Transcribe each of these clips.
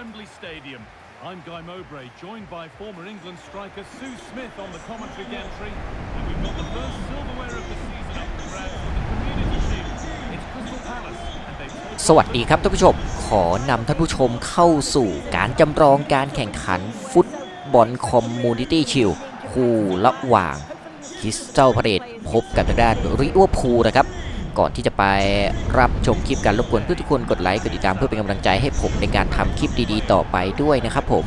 Wembley Stadium. I'm Guy Mowbray, joined by former England striker Sue Smith on the commentary gantry. And we've got the first silverware of the season up for grabs with the Community Shield. It's Crystal Palace, สวัสดีครับท่านผู้ชม ขอนำท่านผู้ชมเข้าสู่การจำลองการแข่งขันฟุตบอลคอมมูนิตี้ชิลคู่ระหว่างคริสตัลพาเรตพบกับทางด้านริเวอร์พูลนะครับ ก่อนที่จะไปรับชมคลิปการรบกวนเพื่อทุกคนกดไลค์กดติดตามเพื่อเป็นกำลังใจให้ผมในการทำคลิปดีๆ ต่อไปด้วยนะครับผม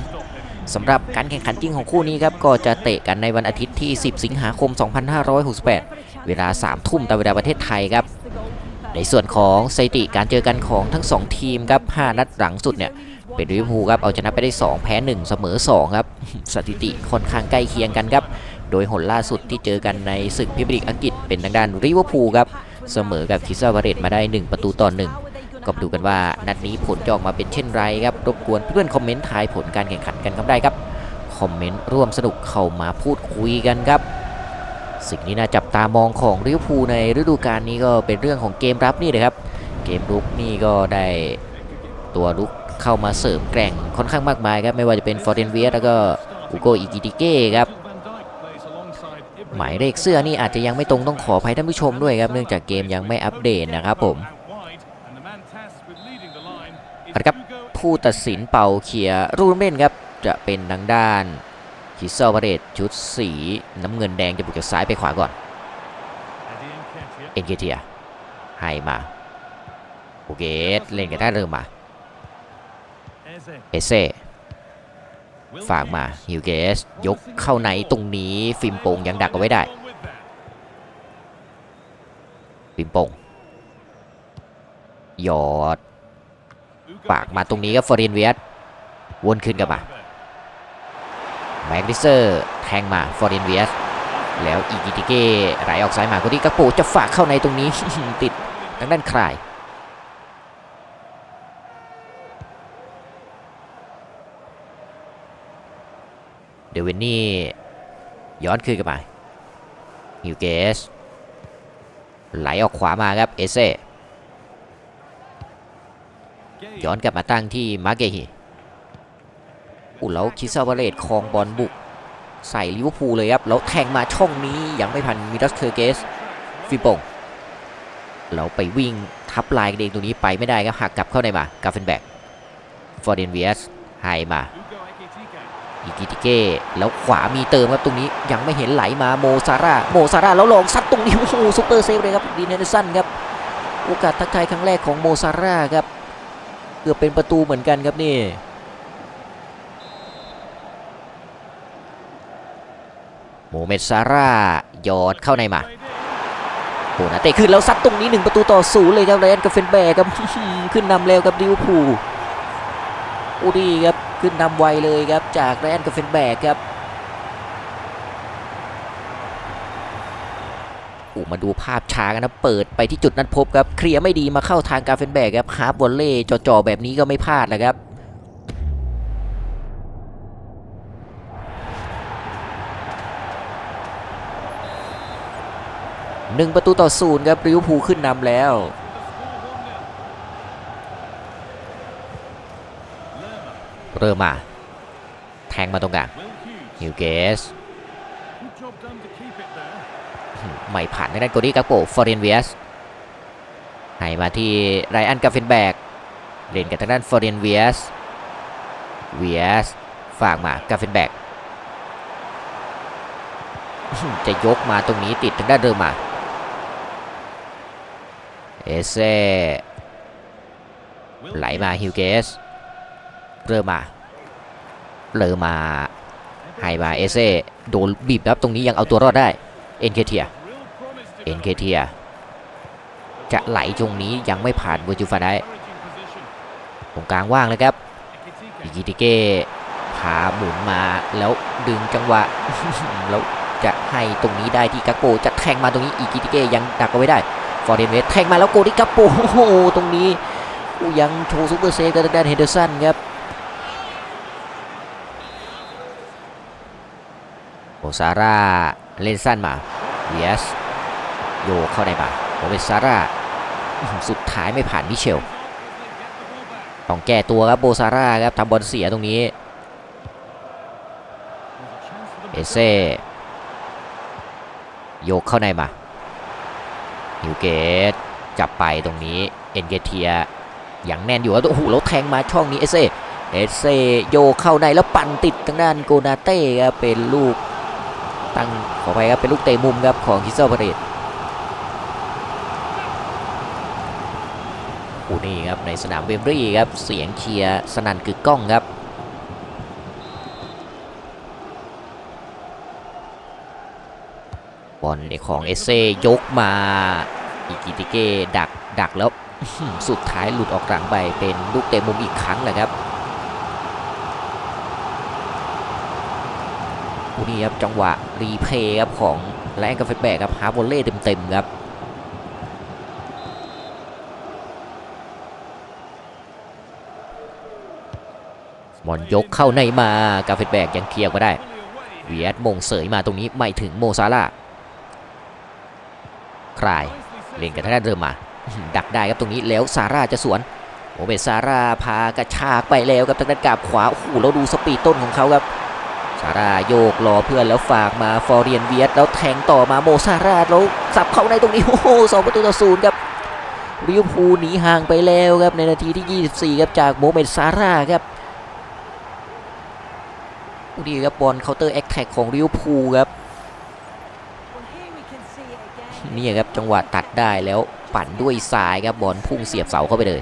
สำหรับการแข่งขันจริงของคู่นี้ครับก็จะเตะกันในวันอาทิตย์ที่ 10 สิงหาคม 2568 เวลา 3 ทุ่มตามเวลาประเทศไทยครับ ในส่วนของสถิติการเจอกันของทั้ง 2 ทีมครับ 5 นัดหลังสุดเนี่ยเป็นลิเวอร์พูลครับเอาชนะไปได้ 2 แพ้ 1 เสมอ 2 ครับ สถิติค่อนข้างใกล้เคียงกันครับ โดยหนล่าสุดที่เจอกันในศึกพรีเมียร์ลีกอังกฤษเป็นทางด้านลิเวอร์พูลครับ เสมอกับคิสตัลพาเลตมาได้ 1 ประตูต่อ1ก็ดูกันว่านัดนี้ผลจะออกมาเป็นเช่นไรครับรบกวนเพื่อนคอมเมนต์ทายผลการแข่งขันกันครับได้ครับคอมเมนต์ร่วมสนุกเข้ามาพูดคุยกันครับ สิ่งที่น่าจับตามองของลิเวอร์พูลในฤดูกาลนี้ก็เป็นเรื่องของเกมรับนี่เลยครับ เกมรุกนี่ก็ได้ตัวรุกเข้ามาเสริมแกร่งค่อนข้างมากมายครับไม่ว่าจะเป็นฟอร์เรนเวียแล้วก็อุโกอิกิติเก้ครับ หมายเลขเสื้อนี่อาจจะยังไม่ตรงต้องขออภัยท่านผู้ชมด้วยครับเนื่องจากเกมยังไม่อัปเดตนะครับผมอะครับผู้ตัดสินเป่าเขียรูปเล่นครับจะเป็นทางด้านคิเซลพาเรตชุดสีน้ำเงินแดงจะบุกจากซ้ายไปขวาก่อนเอ็นเกเทียให้มาโอเคเล่นกันได้เริ่มมาเอเซ่ ฝากมาฮิวเกสยกเข้าในตรงนี้ฟิล์มโป่งยังดักเอาไว้ได้ฟิล์มโป่งหยอด ปากมาตรงนี้ก็ฟอร์เรนเวียสวนขึ้นกลับมาแม็กดิเซอร์แทงมาฟอร์เรนเวียสแล้วอีกิติเก้ไหลออกซ้ายมาคนที่กระโปจะฝากเข้าในตรงนี้ติดทางด้านคลาย เดวินนี่ ย้อนคืนกลับมาฮิวเกส ไหลออกขวามาครับ เอเซ่ ย้อนกลับมาตั้งที่มาร์เกฮีอุแล้วคิซาวาเลตครองบอลบุก ใส่ลิเวอร์พูลเลยครับ แล้วแทงมาช่องนี้ยังไม่พันมิดัสเคอร์เกส ฟิโปงเราไปวิ่งทับลายกันเองตรงนี้ไปไม่ได้ครับหักกลับเข้าในมากาเฟนแบกฟอร์เดนเวียสให้มา อิกิติเก้แล้วขวามีเติมครับตรงนี้ยังไม่เห็นไหลมาโมซาร่าโมซาร่าแล้วลองซัดตรงนี้โอ้โหซุปเปอร์เซฟเลยครับดีเนเดอร์สันครับโอกาสทักทายครั้งแรกของโมซาร่าครับเกือบเป็นประตูเหมือนกันครับนี่โมเมดซาร่ายอดเข้าในมาโหนะเตะขึ้นแล้วซัดตรงนี้หนึ่งประตูต่อศูนย์เลยครับไรอันกับเฟนแบกครับขึ้นนำแล้วกับลิวพูโอ้ดีครับ ขึ้นนำไวเลยครับจากไรอันกับเฟนแบกครับอ้มาดูภาพช้ากันนะเปิดไปที่จุดนัดพบครับเคลียร์ไม่ดีมาเข้าทางกาเฟนแบกครับฮาร์ฟวอลเล่จ่อๆแบบนี้ก็ไม่พลาดนะครับหนึ่งประตูต่อศูนย์ครับริวพูขึ้นนำแล้ว เริ่มมา แทงมาตรงกลางฮิวเกสไม่ผ่านทางด้านโกดี้กาโปฟอร์เรนเวียสให้มาที่ไรอันกาเฟนแบกเล่นกับทางด้านฟอร์เรนเวียสเวียสฝากมากาเฟนแบกจะยกมาตรงนี้ติดทางด้านเริ่มมา เอเซ่ไหลมาฮิวเกส เริ่มมาเริ่มมาให้มาเอเซ่โดนบีบครับตรงนี้ยังเอาตัวรอดได้ เอ็นเคเทีย เอ็นเคเทีย จะไหลตรงนี้ยังไม่ผ่านเวอร์จูฟาได้ตรงกลางว่างเลยครับอิกิติเก้พาหมุนมาแล้วดึงจังหวะ แล้วจะให้ตรงนี้ได้ที่กักโปจะแทงมาตรงนี้อิกิติเก้ยังดักเอาไว้ได้ ฟอร์เดนเวสแทงมาแล้วโกดิกักโปโอ้โหตรงนี้ยังโชว์ซูเปอร์เซฟกับทางด้านเฮเดอร์สันครับ โอซาร่าเล่นสั้นมาเยสโยเข้าในมาโอเวซาร่าสุดท้ายไม่ผ่านมิเชล ต้องแก้ตัวครับโบซาร่าครับทำบอลเสียตรงนี้ เอเซ่โยกเข้าในมาฮิวเกตจับไปตรงนี้ เอ็นเกเทียอย่างแน่นอยู่แล้วโอ้โหแล้วแทงมาช่องนี้เอเซ่เอเซ่โยเข้าในแล้วปั่นติดทางด้านโกนาเต้ครับเป็นลูก ตั้งขอไปครับเป็นลูกเตะมุมครับของคิสเซอร์พาเรตโอ้นี่ครับในสนามเวมบรีครับเสียงเชียร์สนั่นกึกก้องครับบอลของเอเซยกมาอิกิติเกดักดักแล้วสุดท้ายหลุดออกหลังไปเป็นลูกเตะมุมอีกครั้งแหละครับ ผู้นี้ครับจังหวะรีเพย์ครับของแรงกาเฟแบกครับฮาบอลเล่เต็มๆครับบอลยกเข้าในมากาเฟแบกยังเคลียร์มาได้เวียดมงเสยมาตรงนี้ไม่ถึงโมซาร่าห์คลายเล่นกันทางด้านเริ่มมา ดักได้ครับตรงนี้แล้วซาร่าจะสวนโมเมดซาร่าพากระชากไปแล้วครับทางด้านกาบขวาโอ้โหแล้วดูสปีดต้นของเขาครับ ซาร่าโยกรอเพื่อนแล้วฝากมาฟอร์เรียนเวียดแล้วแทงต่อมาโมซาร่าแล้วสับเข้าในตรงนี้โอ้โหสองประตูต่อศูนย์ครับริวพูลหนีห่างไปแล้วครับในนาทีที่ 24 ครับจากโมเมดซาร่าครับดีครับบอลเคาน์เตอร์แอคแท็กของริวพูลครับนี่ครับจังหวะตัดได้แล้วปั่นด้วยซ้ายครับบอลพุ่งเสียบเสาเข้าไปเลย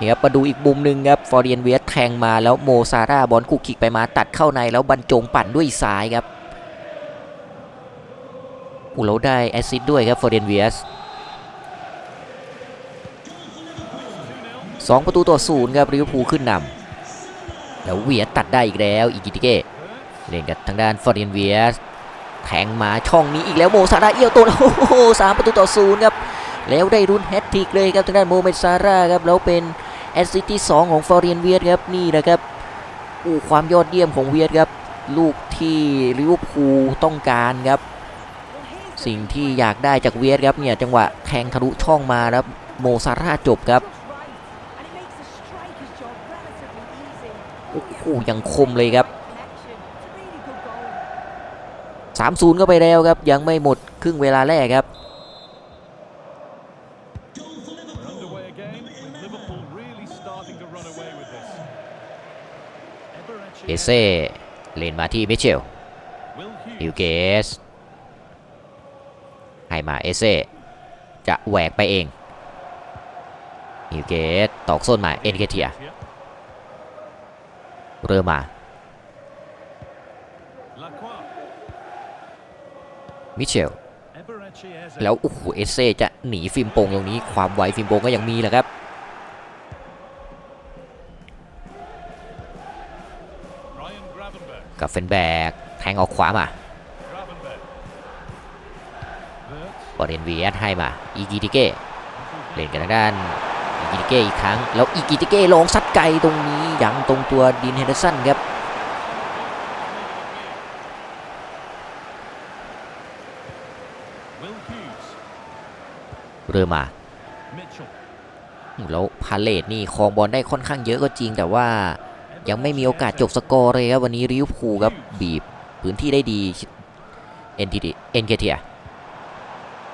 นี่ครับมาดูอีกมุมหนึ่งครับฟอร์เรียนเวสแทงมาแล้วโมซาร่าบอลคุกคิกไปมาตัดเข้าในแล้วบรรจงปั่นด้วยซ้ายครับอูเราได้แอซิดด้วยครับฟอร์เรียนเวสสองประตูต่อศูนย์ครับริวพูลขึ้นนำแล้วเวียสตัดได้อีกแล้วอีกิติเก้เล่นกับทางด้านฟอร์เรียนเวียสแทงมาช่องนี้อีกแล้วโมซาร่าเอี้ยวตัวโอ้โหสามประตูต่อศูนย์ครับแล้วได้รุนแฮตทิกเลยครับทางด้านโมเมซาร่าครับแล้วเป็น แอสซิสต์ที่2ของฟอร์เรียนเวียดครับนี่นะครับอู้ความยอดเยี่ยมของเวียดครับ ลูกที่ลิเวอร์พูลต้องการครับ สิ่งที่อยากได้จากเวียดครับเนี่ยจังหวะแทงทะลุช่องมาแล้วโมซาร่าจบครับโอ้โหยังคมเลยครับ 3-0 ก็ไปแล้วครับ ยังไม่หมดครึ่งเวลาแรกครับ เอเซ่เล่นมาที่มิเชลฮิวเกสให้มาเอเซ่จะแหวกไปเองฮิวเกสตอกส้นมาเอ็นเกเทียเริ่มมามิเชลแล้วโอ้โหเอเซ่จะหนีฟิมโปงตรงนี้ความไวฟิมโปงก็ยังมีแหละครับ กับเฟนแบกแทงออกขวามา Gravenberch Wirtz บอลเดนเวียสให้มาอีกิติเก้เล่นกันทางด้านอีกิติเก้อีกครั้ง แล้วอีกิติเก้ลองซัดไกลตรงนี้ยังตรงตัวดินเฮนเดอร์สันครับ Will Hughes เริ่มมา Mitchell แล้วพาเลตนี่ครองบอลได้ค่อนข้างเยอะก็จริงแต่ว่า ยังไม่มีโอกาสจบสกอร์เลยครับวันนี้ริวพูครับบีบพื้นที่ได้ดีเอ็นทีดีเอ็นเคเทีย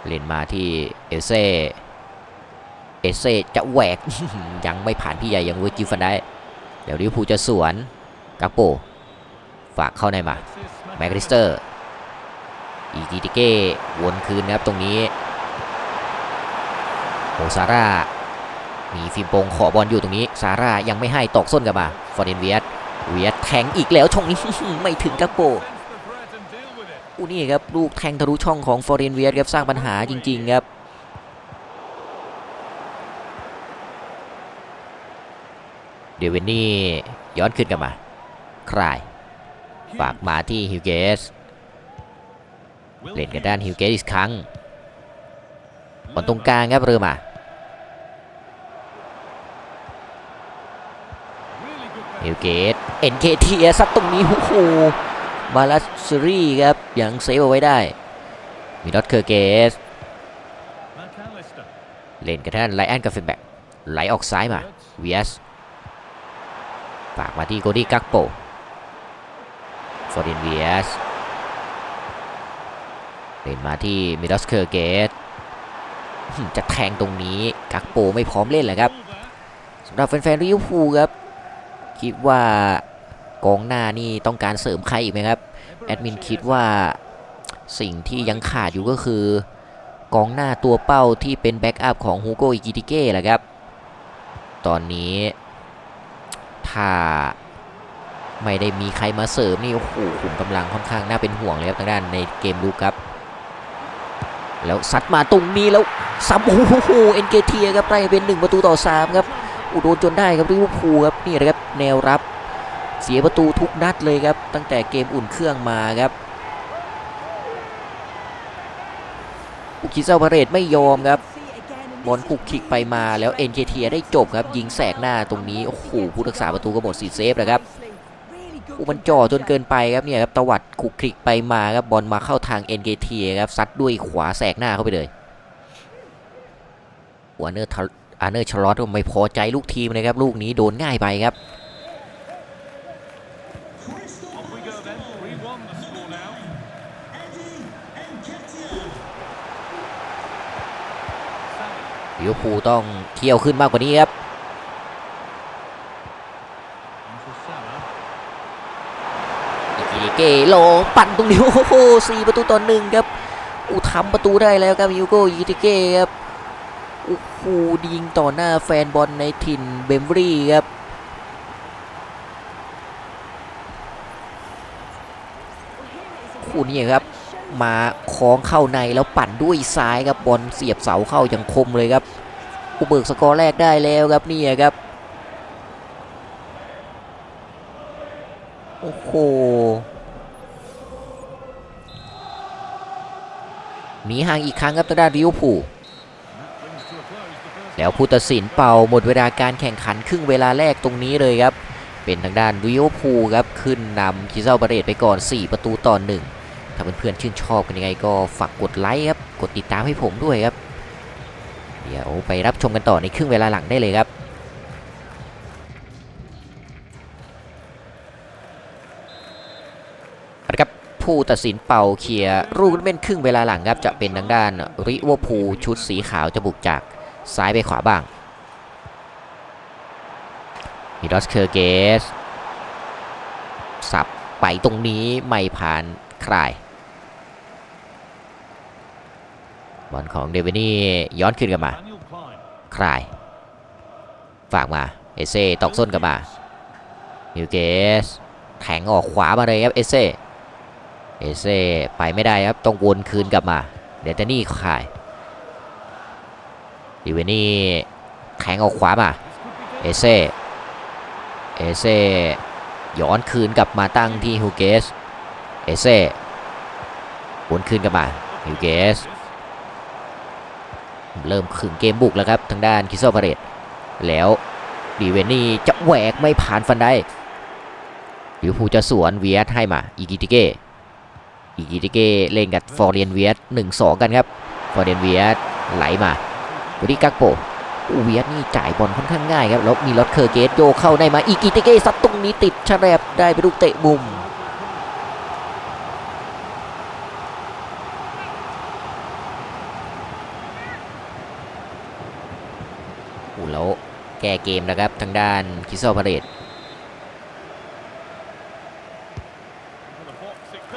เล่นมาที่เอเซ่เอเซ่จะแหวกยังไม่ผ่านพี่ใหญ่ยังเวอร์จิฟันได้ เดี๋ยวริวพูจะสวนกักโปฝากเข้าในมาแมคริสเตอร์อีกิติเก้วนคืนนะครับตรงนี้โอซาร่า มีฟิมโปงขอบอลอยู่ตรงนี้ ซาร่ายังไม่ให้ตอกส้นกลับมาฟอร์เดนเวียสเวียสแทงอีกแล้วช่องนี้ไม่ถึงกักโปอู้นี่ครับลูกแทงทะลุช่องของฟอร์เรนเวียสครับสร้างปัญหาจริง ๆ ครับเดวินนี่ย้อนขึ้นกลับมาคลายฝากมาที่ฮิวเกสเล่นกันด้านฮิวเกสอีกครั้งบอลตรงกลางครับเรือมา Really good ฮิวเกตเอ็นเคทีซัดตรงนี้โอ้โหมาลัสรี่ครับยังเซฟเอาไว้ได้ มีดอตเคอร์เกส เล่นกับท่านไลแอนกับเฟนแบกไหลออกซ้ายมาเวียสฝากมาที่โกดี้กักโปฟอร์ดินเวียสเล่นมาที่มิดอสเคอร์เกตจะแทงตรงนี้กักโปไม่พร้อมเล่นเลยครับสำหรับแฟนๆลิวพูครับ คิดว่ากองหน้านี่ต้องการเสริมใครอีกไหมครับ แอดมินคิดว่าสิ่งที่ยังขาดอยู่ก็คือกองหน้าตัวเป้าที่เป็นแบ็กอัพของฮูโกอิกิติเก้แหละครับ ตอนนี้ ถ้าไม่ได้มีใครมาเสริมนี่โอ้โหขุมกำลังค่อนข้างน่าเป็นห่วงเลยครับทางด้านในเกมลุกครับ แล้วซัดมาตรงนี้แล้วซ้ำโอ้โหเอ็นเกเทียครับไล่เป็น 1 ประตูต่อ 3 ครับ อุยโดนจนได้ครับลิเวอร์พูลครับนี่นะครับแนวรับเสียประตูทุกนัดเลยครับ ตั้งแต่เกมอุ่นเครื่องมาครับอุกิซาพาเรตไม่ยอมครับบอลคุกคิกไปมาแล้วเอ็นเคเทียได้จบครับ ยิงแสกหน้าตรงนี้ โอ้โหผู้รักษาประตูก็หมดสีเซฟแล้วครับอุมันจ่อจนเกินไปครับเนี่ยครับตวัดคุกคลิกไปมาครับบอลมาเข้าทางเอ็นเคเทียครับซัดด้วยขวาแสกหน้าเข้าไปเลยหัวเนอร์ อาร์เนอร์ชลอตก็ไม่พอใจลูกทีมเลยครับ ลูกนี้โดนง่ายไปครับ ลิเวอร์พูลต้องเที่ยวขึ้นมากกว่านี้ครับอิกิริเกโลปั่นตรงนี้โอ้โหสี่ประตูต่อหนึ่งครับอูทำประตูได้แล้วครับยูโกอิกิเกครับ อ้โหยิงต่อหน้าแฟนบอลในถิ่นเบมบรีครับ คู่นี้ครับ มาคล้องเข้าในแล้วปั่นด้วยซ้ายครับบอลเสียบเสาเข้าอย่างคมเลยครับอุเบิกสกอร์แรกได้แล้วครับนี่ครับ โอ้โหหนีห่างอีกครั้งครับทางด้านลิเวอร์พูล Brings to a close the first แล้วผู้ตัดสินเป่าหมดเวลาการแข่งขันครึ่งเวลาแรกตรงนี้เลยครับ เป็นทางด้านลิเวอร์พูลครับขึ้นนำคิเซลบาเรตไปก่อน 4 ประตูต่อหนึ่งถ้าเพื่อนๆชื่นชอบกันยังไงก็ฝากกดไลค์ครับ กดติดตามให้ผมด้วยครับ เดี๋ยวไปรับชมกันต่อในครึ่งเวลาหลังได้เลยครับนะครับผู้ตัดสินเป่าเคลียร์ลูกเล่นครึ่งเวลาหลังครับจะเป็นทางด้านริเวอร์พูลชุดสีขาวจะบุกจาก ซ้ายไปขวาบ้างมิดอสเคอร์เกส สับไปตรงนี้ไม่ผ่านใครบอลของเดวินี่ย้อนขึ้นกลับมา Daniel Klein. คลายฝากมา เอเซ่ตอกส้นกลับมามิวเกสแทงออกขวามาเลยครับเอเซ่เอเซ่ไปไม่ได้ครับต้องวนคืนกลับมา เดตานี่ขาย ดิเวนี่แทงออกขวามาเอเซ่เอเซ่ย้อนคืนกลับมาตั้งที่ฮูเกสเอเซ่วนคืนกลับมาฮูเกสเริ่มขึงเกมบุกแล้วครับทางด้านคิโซพาเรตแล้วดีเวนี่จะแหวกไม่ผ่านฟันได้ลิวพูจะสวนเวียสให้มาอีกิติเก้อีกิติเก้เล่นกับฟอร์เรียนเวียสหนึ่งสองกันครับฟอร์เรียนเวียสไหลมา บุรีกักโปอูเวียสนี่จ่ายบอลค่อนข้างง่ายครับแล้วมีรถเคอร์เกตโยเข้าได้มาอีกิติเก้ซัดตรงนี้ติดชะแรบได้ไปลูกเตะมุมอ้แล้วแก้เกมนะครับทางด้านคิโซพาเรต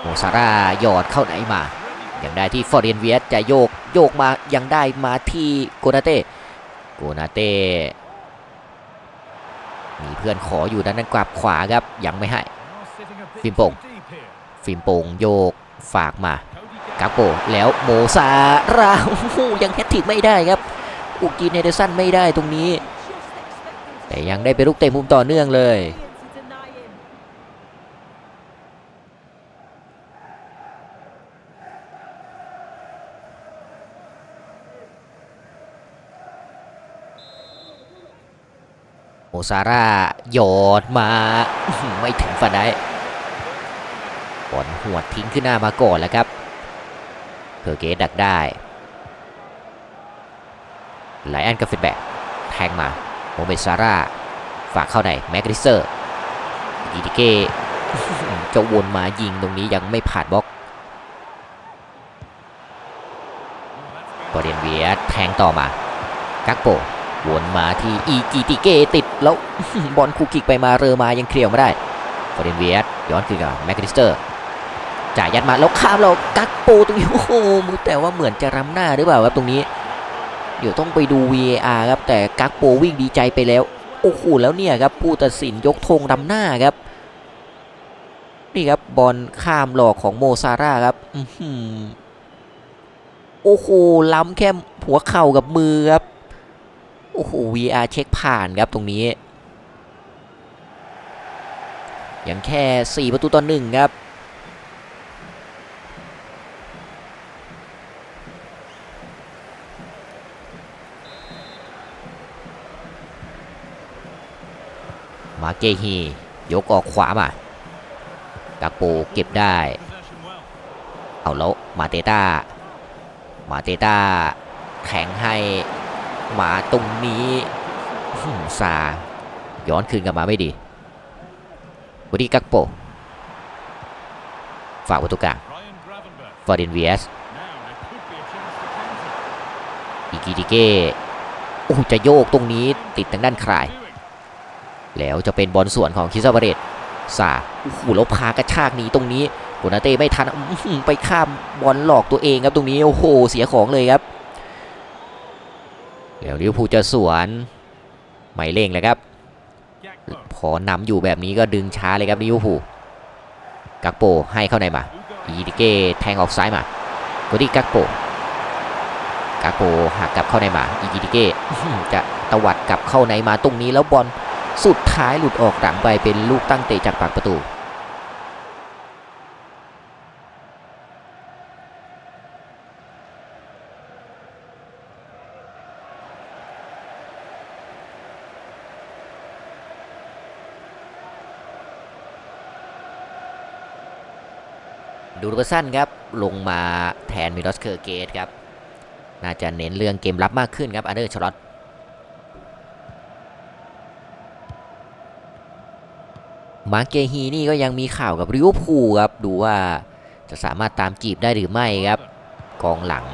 โมซาร่าหยอดเข้าไหนมา ยังได้ที่ฟอร์เรนเวียสจะโยกโยกมายังได้มาที่โกนาเต้โกนาเต้มีเพื่อนขออยู่ด้านนั้นกลับขวาครับยังไม่ให้ Now sitting a bit Phim Bồng. too deep here. ฟิล์มโปงโยกฝากมากักโปแล้วโมซาร่ายังแฮตทิกไม่ได้ครับอุกินเฮเดอร์สันไม่ได้ตรงนี้ แต่ยังได้ไปลูกเตะมุมต่อเนื่องเลย ซาร่าหยอดมาไม่ถึงฟันได้บอลหวดทิ้งขึ้นหน้ามาก่อนแล้วครับเคอร์เกดักได้ไลอันกับเฟดแบ็กแทงมาโมเมซาร่าฝากเข้าในแมกริเซอร์อีดิเก้จะวนมายิงตรงนี้ยังไม่ผ่านบล็อกบอเดนเวียแทงต่อมากักโป วนมาที่อีกิติเกติดแล้วบอลคูกิกไปมาเรอมายังเคลียร์ไม่ได้บอเดนเวียสย้อนคืนกับแมกริสเตอร์จ่ายยัดมาแล้วข้ามเรากักโปตรงนี้โอ้โหแต่ว่าเหมือนจะรำหน้าหรือเปล่าครับตรงนี้ เดี๋ยวต้องไปดู VAR ครับแต่กักโปวิ่งดีใจไปแล้วโอ้โหแล้วเนี่ยครับผู้ตัดสินยกธงดำหน้าครับนี่ครับบอลข้ามหลอกของโมซาร่าครับอโอ้โหล้ำแค่หัวเข่ากับมือครับ โอ้โห VR เช็คผ่านครับตรงนี้ยังแค่ 4 ประตูต่อหนึ่งครับ มาเกฮี ยกออกขวามา กาโปเก็บได้ เอาแล้ว มาเตต้า มาเตต้าแข็งให้ มาตรงนี้ซาย้อนคืนกลับมาไม่ดีวดีกักโปฝากประตูกลางฟอร์ดินเวียสอีกิติเก้โอ้จะโยกตรงนี้ติดทางด้านคลาย แล้วจะเป็นบอลสวนของคิซาบาเรตซาโอ้โหแล้วพากระชากหนีตรงนี้โกนาเต้ไม่ทันไปข้ามบอลหลอกตัวเองครับตรงนี้โอ้โหเสียของเลยครับ แล้วลิวพูจะสวนไม่เร่งเลยครับ พอนำอยู่แบบนี้ก็ดึงช้าเลยครับลิวพูกักโปให้เข้าในมา อีดิเก้แทงออกซ้ายมาโกดี้กักโปกักโปหักกลับเข้าในมา อีกิดิเก้จะตวัดกลับเข้าในมาตรงนี้แล้วบอลสุดท้ายหลุดออกหลังไปเป็นลูกตั้งเตะจากปากประตู ดูรบสั้นครับลงมาแทนมิลอสเคอร์เกตครับน่าจะเน้นเรื่องเกมรับมากขึ้นครับอันเดอร์ชลอตมาร์เกฮีนี่ก็ยังมีข่าวกับริวพูครับดูว่าจะสามารถตามจีบได้หรือไม่ครับ กองหลัง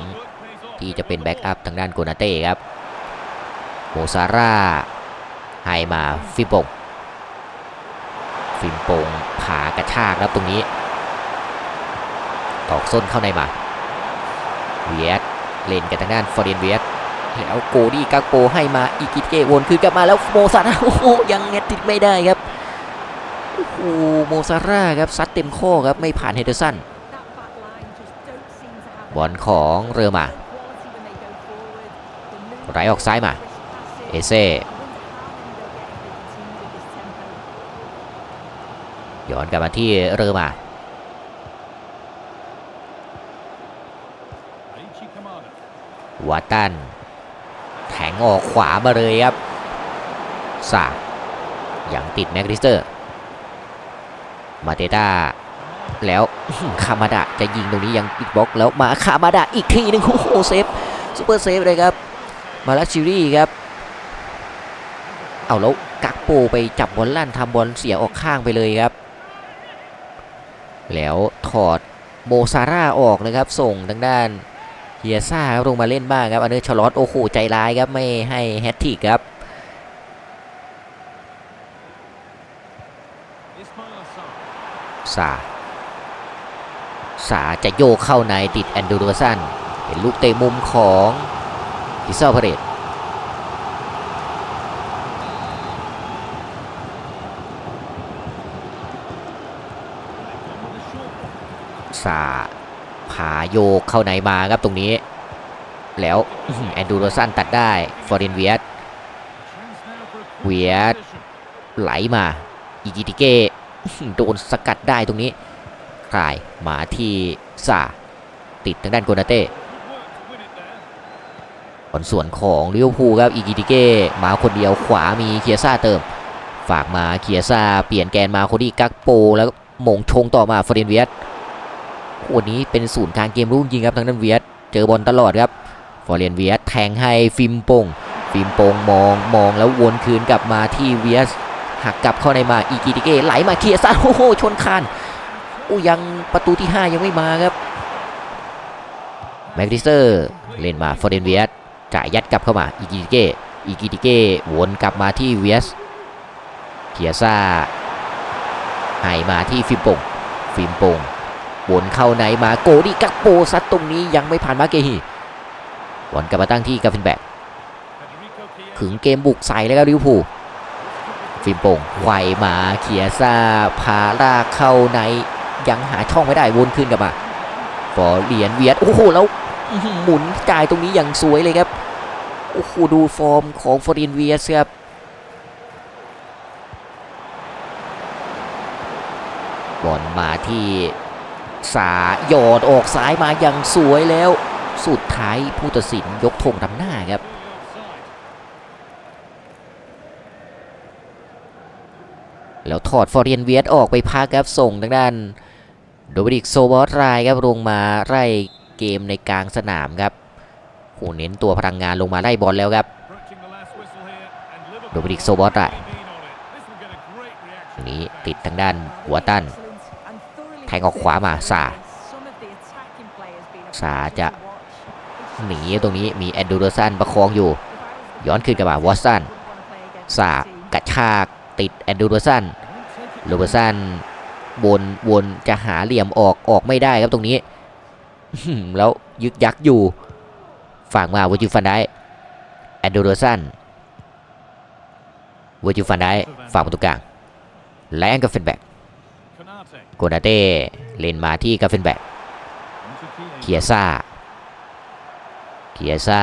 ที่จะเป็นแบ็กอัพทางด้านโกนาเต้ครับโมซาร่าให้มาฟิมปงฟิมปงผากระชากครับตรงนี้ ตอกส้นเข้าในมาเวียดเล่นกันทางด้านฟอร์เรนเวียดแล้วโกดี้กักโปให้มาอีกิเกวนคืนกลับมาแล้วโมซาร่าโอ้โหยังเงตติดไม่ได้ครับโอ้โหโมซาร่าครับซัดเต็มข้อครับไม่ผ่านเฮเดอร์สันบอลของเรือมาไหลออกซ้ายมาเอเอเซ่เซ่ย้อนกลับมาที่เรือมา วาตันแทงออกขวามาเลยครับสาอยังติดแมกริสเตอร์ มาเตต้าแล้วคามาดะจะยิงตรงนี้ยังปิดบล็อกแล้วมาคามาดะอีกทีหนึงโอ้โหเซฟซูเปอร์เซฟเลยครับ มาลาชิรี่ครับ เอาแล้วกักโปไปจับบอลลั่นทำบอลเสียออกข้างไปเลยครับ แล้วถอดโมซาร่าออกนะครับ ส่งทางด้าน เฮียซ่าครับลงมาเล่นบ้างครับอันเดอร์ชลอตโอ้โหใจร้ายครับไม่ให้แฮตทิกครับสาสาจะโยกเข้าในติดแอนดูโรสันเป็นลูกเตะมุมของกิซซ่าพาเรตสาผา โยกเข้าในมาครับตรงนี้ แล้วแอนดูโรสันตัดได้ฟอร์เรนเวียส Chance now for a quick Weird. transition. ไหลมาอีกิติเก้โดนสกัดได้ตรงนี้คลายมาที่ซาติดทางด้านโกนาเต้ผลส่วนของลิเวอร์พูลครับอีกิติเก้มาคนเดียวขวามีเคียซ่าเติม ฝากมาเคียซ่าเปลี่ยนแกนมาโคดี้กักโปแล้วหมงชงต่อมาฟเรนเวียส วันนี้เป็นศูนย์กลางเกมรุ่งจริงครับทางด้านเวียสเจอบอลตลอดครับฟอร์เรียนเวียสแทงให้ฟิมปงฟิมโปงมองมองแล้ววนคืนกลับมาที่เวียสหักกลับเข้าในมาอีกิติเกไหลมาเคลียร์ซะโอ้โหชนคานอู้ยังประตูที่ 5 ยังไม่มาครับแม็กดิเซอร์เล่นมาฟอร์เดนเวียสจ่ายยัดกลับเข้ามาอีกิติเกอีกิติเกวนกลับมาที่เวียสเคียซ่าให้มาที่ฟิมโปงฟิมโปง วนเข้าในมาโกดีกักโปซัดตรงนี้ยังไม่ผ่านมาเกฮีบอลกลับมาตั้งที่กาฟินแบกขึงเกมบุกใส่แล้วครับลิวพูฟิล์มโป่งไขวมาเขียซาพาลากเข้าในยังหาช่องไม่ได้วนขึ้นกลับมาฟอร์เรียนเวียดโอ้โหแล้วหมุนจ่ายตรงนี้อย่างสวยเลยครับโอ้โหดูฟอร์มของฟอร์เรียนเวียสครับบอลมาที่ สาหยอดออกซ้ายมาอย่างสวยแล้ว สุดท้ายผู้ตัดสินยกธงนำหน้าครับแล้วถอดฟอร์เรียนเวียดออกไปพักครับส่งทางด้านโดมินิกโซบอสไรครับลงมาไล่เกมในกลางสนามครับโหเน้นตัวพลังงานลงมาไล่บอลแล้วครับโดมินิกโซบอสไรอันนี้ติดทางด้านหัวตัน แทงออกขวามาซาซาจะหนีตรงนี้มีแอนดูเดอร์สันประคองอยู่ ย้อนคืนกลับมาวอตสันซากระชากติดแอนดูเดอร์สันโรเบอร์สันวนวนจะหาเหลี่ยมออกออกไม่ได้ครับตรงนี้แล้วยึกยักอยู่ฝากมาวอจูฟันได้แอนดูเดอร์สันวอจูฟันได้ฝากประตูกลางแลงกับเฟนแบก โกนาเต้เล่นมาที่กาเฟนแบกเคียซ่าเคียซ่า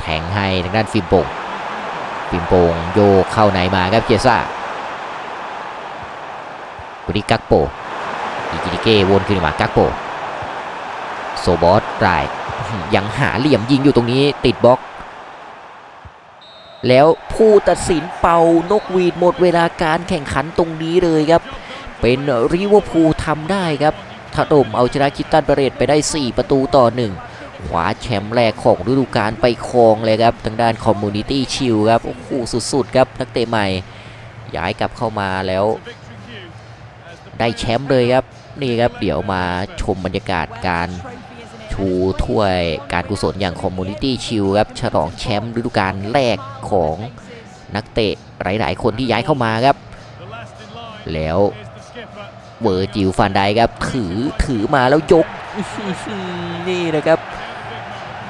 แทงให้ทางด้านฟิมโปงฟิมโปงโยกเข้าในมาครับเคียซ่ากุนิกักโปอีกิติเกวนขึ้นมากักโปโซบอสไรยังหาเหลี่ยมยิงอยู่ตรงนี้ติดบล็อก แล้วผู้ตัดสินเป่านกหวีดหมดเวลาการแข่งขันตรงนี้เลยครับ เป็นริเวอร์พูลทำได้ครับถล่มเอาชนะคิตตันเบเรตไปได้ 4 ประตูต่อ 1 ขวาแชมป์แรกของฤดูกาลไปครองเลยครับ ทางด้านคอมมูนิตี้ชิลครับ โอ้โหสุดๆครับ นักเตะใหม่ ย้ายกลับเข้ามาแล้ว ได้แชมป์เลยครับ นี่ครับ เดี๋ยวมาชมบรรยากาศการชูถ้วยการกุศลอย่างคอมมูนิตี้ชิลครับ ฉลองแชมป์ฤดูกาลแรกของนักเตะหลาย ๆ คนที่ย้ายเข้ามาครับ แล้ว เวอร์จิวฟันไดครับ ถือถือมาแล้วยก นี่นะครับ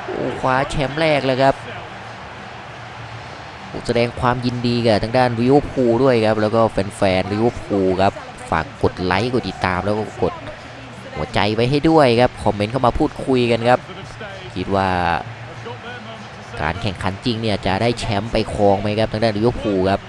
โอ้คว้าแชมป์แรกเลยครับแสดงความยินดีกับทางด้านริวพูลด้วยครับ แล้วก็แฟนๆริวพูลครับ ฝากกดไลค์กดติดตามแล้วก็กดหัวใจไว้ให้ด้วยครับ คอมเมนต์เข้ามาพูดคุยกันครับ คิดว่า การแข่งขันจริงเนี่ยจะได้แชมป์ไปครองไหมครับทางด้านริวพูลครับ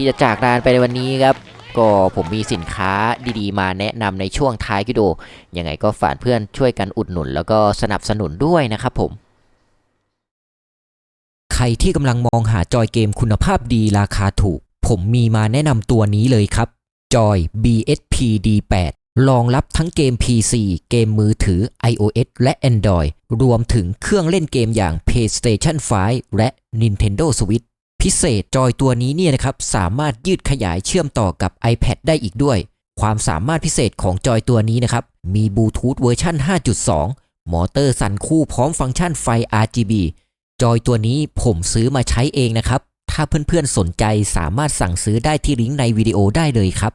ที่จะจากลาไปในวันนี้ครับ ก็ผมมีสินค้าดีๆ มาแนะนำในช่วงท้ายวิดีโอยังไงก็ฝากเพื่อนช่วยกันอุดหนุน แล้วก็สนับสนุนด้วยนะครับผมใครที่กำลังมองหาจอยเกมคุณภาพดีราคาถูก ผมมีมาแนะนำตัวนี้เลยครับ จอย BSP D8 รองรับทั้งเกม PC เกมมือถือ iOS และ Android รวมถึงเครื่องเล่นเกมอย่าง PlayStation 5 และ Nintendo Switch พิเศษจอยตัวนี้เนี่ยนะครับสามารถยืดขยายเชื่อมต่อกับ iPad ได้อีกด้วย ความสามารถพิเศษของจอยตัวนี้นะครับ มีบลูทูธเวอร์ชัน5.2 มอเตอร์สั่นคู่พร้อมฟังก์ชันไฟ RGB จอยตัวนี้ผมซื้อมาใช้เองนะครับ ถ้าเพื่อนๆสนใจสามารถสั่งซื้อได้ที่ลิงก์ในวิดีโอได้เลยครับ